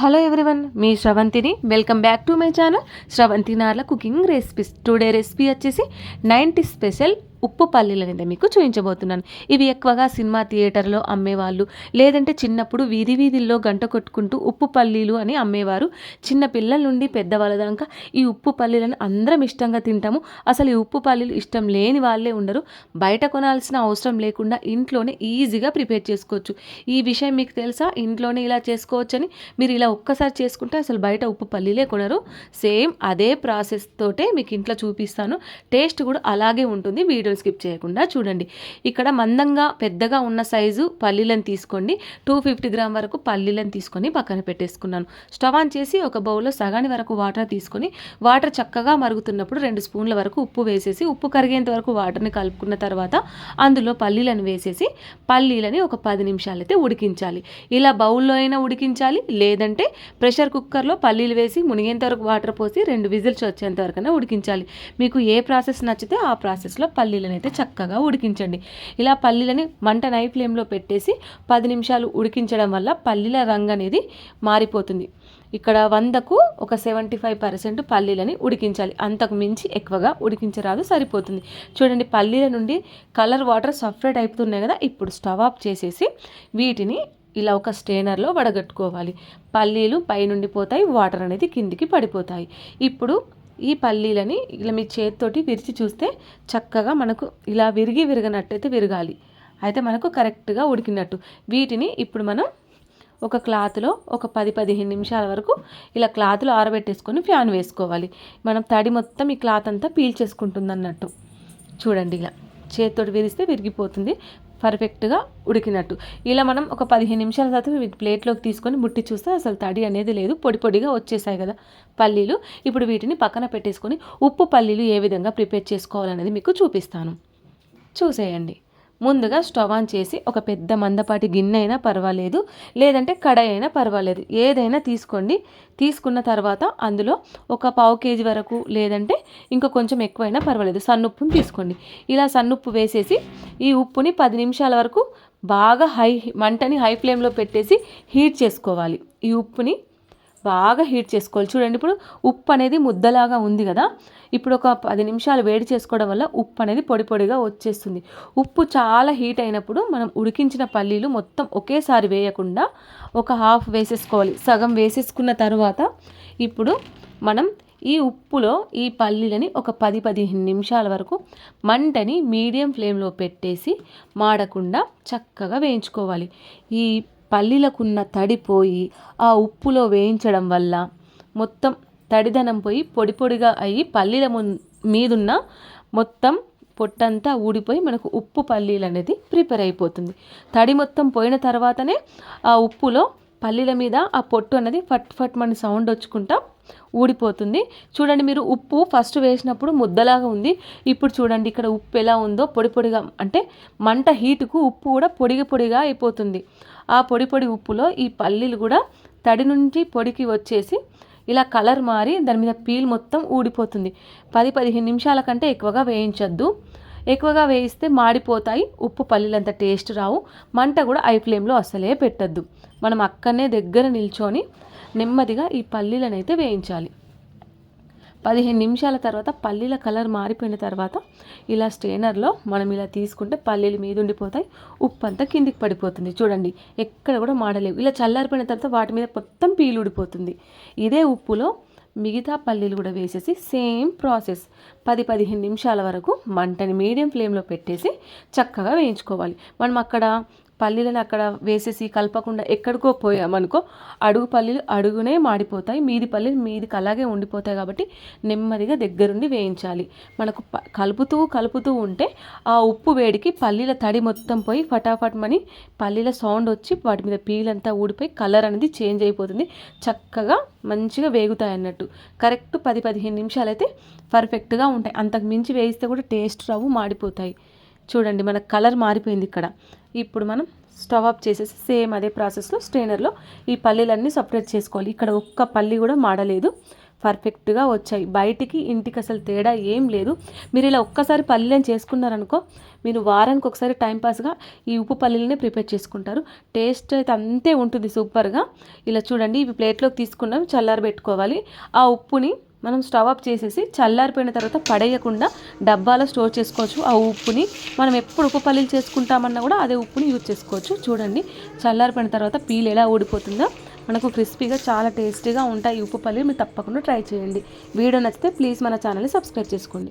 Hello everyone మీ శ్రవంతిని welcome back to my channel Sravanthi Narla cooking recipes today recipe వచ్చేసి ninety special ఉప్పు పల్లీలు అనేది మీకు చూపించబోతున్నాను. ఇవి ఎక్కువగా సినిమా థియేటర్లో అమ్మేవాళ్ళు. లేదంటే చిన్నప్పుడు వీధి వీధిల్లో గంట కొట్టుకుంటూ ఉప్పు పల్లీలు అని అమ్మేవారు. చిన్న పిల్లల నుండి పెద్దవాళ్ళ దాకా ఈ ఉప్పు పల్లీలను అందరం ఇష్టంగా తింటాము. అసలు ఈ ఉప్పు పల్లీలు ఇష్టం లేని వాళ్ళే ఉండరు. బయట కొనాల్సిన అవసరం లేకుండా ఇంట్లోనే ఈజీగా ప్రిపేర్ చేసుకోవచ్చు. ఈ విషయం మీకు తెలుసా? ఇంట్లోనే ఇలా చేసుకోవచ్చని. మీరు ఇలా ఒక్కసారి చేసుకుంటే అసలు బయట ఉప్పు పల్లీలే కొనరు. సేమ్ అదే ప్రాసెస్ తోటే మీకు ఇంట్లో చూపిస్తాను. టేస్ట్ కూడా అలాగే ఉంటుంది. వీడియో స్కిప్ చేయకుండా చూడండి. ఇక్కడ మందంగా పెద్దగా ఉన్న సైజు పల్లీలను తీసుకోండి టూ ఫిఫ్టీ గ్రామ్ వరకు పల్లీలను తీసుకొని పక్కన పెట్టేసుకున్నాను. స్టవ్ ఆన్ చేసి ఒక బౌల్లో సగాని వరకు వాటర్ తీసుకొని వాటర్ చక్కగా మరుగుతున్నప్పుడు రెండు స్పూన్ల వరకు ఉప్పు వేసేసి ఉప్పు కరిగేంత వరకు వాటర్ని కలుపుకున్న తర్వాత అందులో పల్లీలను వేసేసి పల్లీలని ఒక పది నిమిషాలు అయితే ఉడికించాలి. ఇలా బౌల్లో అయినా ఉడికించాలి లేదంటే ప్రెషర్ కుక్కర్లో పల్లీలు వేసి మునిగేంత వరకు వాటర్ పోసి రెండు విజిల్స్ వచ్చేంత వరకైనా ఉడికించాలి. మీకు ఏ ప్రాసెస్ నచ్చితే ఆ ప్రాసెస్లో పల్లీలు పల్లీలను అయితే చక్కగా ఉడికించండి. ఇలా పల్లీలని మంట నై ఫ్లేమ్లో పెట్టేసి పది నిమిషాలు ఉడికించడం వల్ల పల్లీల రంగు అనేది మారిపోతుంది. ఇక్కడ వందకు ఒక సెవెంటీ ఫైవ్ పర్సెంట్ పల్లీలని ఉడికించాలి. అంతకు మించి ఎక్కువగా ఉడికించరాదు సరిపోతుంది. చూడండి పల్లీల నుండి కలర్ వాటర్ సపరేట్ అయిపోతున్నాయి కదా ఇప్పుడు స్టవ్ ఆఫ్ చేసేసి వీటిని ఇలా ఒక స్టేనర్లో వడగట్టుకోవాలి. పల్లీలు పైనుండి పోతాయి వాటర్ అనేది కిందికి పడిపోతాయి. ఇప్పుడు ఈ పల్లీలని ఇలా మీ చేతితోటి విరిచి చూస్తే చక్కగా మనకు ఇలా విరిగి విరగనట్టయితే విరగాలి. అయితే మనకు కరెక్ట్గా ఉడికినట్టు. వీటిని ఇప్పుడు మనం ఒక క్లాత్లో ఒక పది పదిహేను నిమిషాల వరకు ఇలా క్లాత్లో ఆరబెట్టేసుకొని ఫ్యాన్ వేసుకోవాలి. మనం తడి మొత్తం ఈ క్లాత్ అంతా పీల్చేసుకుంటుంది అన్నట్టు చూడండి ఇలా. చేతితోటి విరిస్తే విరిగిపోతుంది. పర్ఫెక్ట్గా ఉడికినట్టు. ఇలా మనం ఒక పదిహేను నిమిషాల తర్వాత ప్లేట్లోకి తీసుకొని ముట్టి చూస్తే అసలు తడి అనేది లేదు పొడి పొడిగా వచ్చేసాయి కదా పల్లీలు. ఇప్పుడు వీటిని పక్కన పెట్టేసుకొని ఉప్పు పల్లీలు ఏ విధంగా ప్రిపేర్ చేసుకోవాలనేది మీకు చూపిస్తాను. చూసేయండి. ముందుగా స్టవ్ ఆన్ చేసి ఒక పెద్ద మందపాటి గిన్నె అయినా పర్వాలేదు లేదంటే కడాయి అయినా పర్వాలేదు. ఏదైనా తీసుకోండి. తీసుకున్న తర్వాత అందులో ఒక పావు కేజీ వరకు లేదంటే ఇంకా కొంచెం ఎక్కువైనా పర్వాలేదు. సన్నుప్పుని తీసుకోండి. ఇలా సన్నుప్పు వేసేసి ఈ ఉప్పుని పది నిమిషాల వరకు బాగా హై మంటని హై ఫ్లేమ్లో పెట్టేసి హీట్ చేసుకోవాలి. ఈ ఉప్పుని బాగా హీట్ చేసుకోవాలి. చూడండి ఇప్పుడు ఉప్పు అనేది ముద్దలాగా ఉంది కదా. ఇప్పుడు ఒక పది నిమిషాలు వేడి చేసుకోవడం వల్ల ఉప్పు అనేది పొడి పొడిగా వచ్చేస్తుంది. ఉప్పు చాలా హీట్ అయినప్పుడు మనం ఉడికించిన పల్లీలు మొత్తం ఒకేసారి వేయకుండా ఒక హాఫ్ వేసేసుకోవాలి. సగం వేసేసుకున్న తర్వాత ఇప్పుడు మనం ఈ ఉప్పులో ఈ పల్లీలని ఒక పది పదిహేను నిమిషాల వరకు మంటని మీడియం ఫ్లేమ్లో పెట్టేసి మాడకుండా చక్కగా వేయించుకోవాలి. ఈ పల్లీలకున్న తడిపోయి ఆ ఉప్పులో వేయించడం వల్ల మొత్తం తడిదనం పోయి పొడి పొడిగా అయ్యి పల్లీల మీదున్న మొత్తం పొట్టంతా ఊడిపోయి మనకు ఉప్పు పల్లీలు అనేది ప్రిపేర్ అయిపోతుంది. తడి మొత్తం పోయిన తర్వాతనే ఆ ఉప్పులో పల్లీల మీద ఆ పొట్టు అనేది ఫట్ ఫట్ మన సౌండ్ వచ్చుకుంటా ఊడిపోతుంది. చూడండి మీరు ఉప్పు ఫస్ట్ వేసినప్పుడు ముద్దలాగా ఉంది. ఇప్పుడు చూడండి ఇక్కడ ఉప్పు ఎలా ఉందో పొడి పొడిగా అంటే మంట హీటుకు ఉప్పు కూడా పొడిగా పొడిగా అయిపోతుంది. ఆ పొడి పొడి ఉప్పులో ఈ పల్లీలు కూడా తడి నుంచి పొడికి వచ్చేసి ఇలా కలర్ మారి దాని మీద పీల్ మొత్తం ఊడిపోతుంది. పది పదిహేను నిమిషాల కంటే ఎక్కువగా వేయించొద్దు. ఎక్కువగా వేయిస్తే మాడిపోతాయి. ఉప్పు పల్లీలంత టేస్ట్ రావు. మంట కూడా ఐ ఫ్లేమ్లో అసలే పెట్టద్దు. మనం అక్కడనే దగ్గర నిల్చొని నెమ్మదిగా ఈ పల్లీలను అయితే వేయించాలి. పదిహేను నిమిషాల తర్వాత పల్లీల కలర్ మారిపోయిన తర్వాత ఇలా స్ట్రెయినర్లో మనం ఇలా తీసుకుంటే పల్లీలు మీద ఉండిపోతాయి ఉప్పు అంతా కిందికి పడిపోతుంది. చూడండి ఎక్కడ కూడా మాడలేవు. ఇలా చల్లారిపోయిన తర్వాత వాటి మీద మొత్తం పీలు ఊడిపోతుంది. ఇదే ఉప్పులో మిగతా పల్లీలు కూడా వేసేసి సేమ్ ప్రాసెస్. పది పదిహేను నిమిషాల వరకు మంటని మీడియం ఫ్లేమ్లో పెట్టేసి చక్కగా వేయించుకోవాలి. మనం అక్కడ పల్లీలను అక్కడ వేసేసి కలపకుండా ఎక్కడికో పోయామనుకో అడుగు పల్లీలు అడుగునే మాడిపోతాయి. మీది పల్లీలు మీదికి అలాగే ఉండిపోతాయి కాబట్టి నెమ్మదిగా దగ్గరుండి వేయించాలి. మనకు కలుపుతూ కలుపుతూ ఉంటే ఆ ఉప్పు వేడికి పల్లీల తడి మొత్తం పోయి ఫటాఫట్ మని పల్లీల సౌండ్ వచ్చి వాటి మీద పీలంతా ఊడిపోయి కలర్ అనేది చేంజ్ అయిపోతుంది. చక్కగా మంచిగా వేగుతాయి అన్నట్టు. కరెక్ట్ పది పదిహేను నిమిషాలు అయితే పర్ఫెక్ట్గా ఉంటాయి. అంతకు మించి వేయిస్తే కూడా టేస్ట్ రావు మాడిపోతాయి. చూడండి మన కలర్ మారిపోయింది ఇక్కడ. ఇప్పుడు మనం స్టవ్ ఆఫ్ చేసేసి సేమ్ అదే ప్రాసెస్లో స్ట్రైనర్లో ఈ పల్లీలన్నీ సపరేట్ చేసుకోవాలి. ఇక్కడ ఒక్క పల్లి కూడా మాడలేదు. పర్ఫెక్ట్గా వచ్చాయి. బయటికి ఇంటికి అసలు తేడా ఏం లేదు. మీరు ఇలా ఒక్కసారి పల్లీలను చేసుకున్నారనుకో మీరు వారానికి ఒకసారి టైంపాస్గా ఈ ఉప్పు పల్లీలనే ప్రిపేర్ చేసుకుంటారు. టేస్ట్ అయితే అంతే ఉంటుంది సూపర్గా. ఇలా చూడండి ఇవి ప్లేట్లోకి తీసుకున్నాం చల్లారి పెట్టుకోవాలి ఆ ఉప్పుని మనం స్టవ్ ఆఫ్ చేసేసి చల్లారిపోయిన తర్వాత పడేయకుండా డబ్బాలో స్టోర్ చేసుకోవచ్చు. ఆ ఉప్పుని మనం ఎప్పుడు ఉప్పు పల్లీలు చేసుకుంటామన్నా కూడా అదే ఉప్పుని యూజ్ చేసుకోవచ్చు. చూడండి చల్లారిపోయిన తర్వాత పీల్ ఎలా ఊడిపోతుందో మనకు క్రిస్పీగా చాలా టేస్టీగా ఉంటాయి ఈ ఉప్పు పల్లీలు. మీరు తప్పకుండా ట్రై చేయండి. వీడియో నచ్చితే ప్లీజ్ మన ఛానల్ని సబ్స్క్రైబ్ చేసుకోండి.